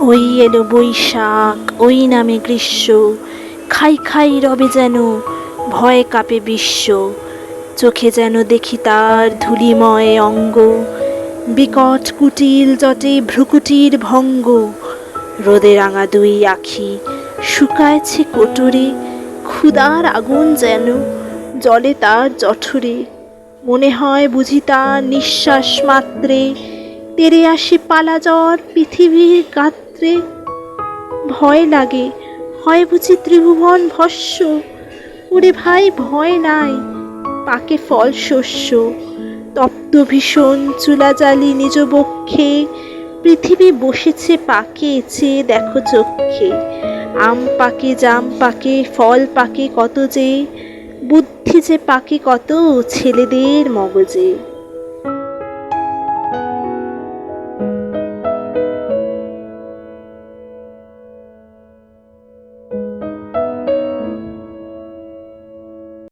ওই এলো বৈশাখ, ওই নামে গ্রীষ্ম। খাই খাই রবে যেন, ভয় কাঁপে বিশ্ব। চোখে যেন দেখি তার ধুলিময় অঙ্গ। বিকট কুটিল জটে ভ্রুকুটির ভঙ্গ। রোদে রাঙা দুই আখি শুকায়ছে কোটরে ক্ষুদার আগুন যেন জলে তার জঠরে। মনে হয় বুঝি তার নিঃশ্বাস মাত্রে, তেরে আসে পালা জ্বর পৃথিবীর গাত্রে ভয় লাগে। হয় বুঝি ত্রিভুবন ভস্য। ওরে ভাই, ভয় নাই। পাকে ফল শস্য। তপ্ত ভীষণ চুলা জালি নিজ বক্ষে। পৃথিবী বসেছে পাকে চেয়ে দেখো চক্ষে আম পাকে, জাম পাকে, ফল পাকে কত যে। বুদ্ধি যে পাকে কত, ছেলেদের মগজে।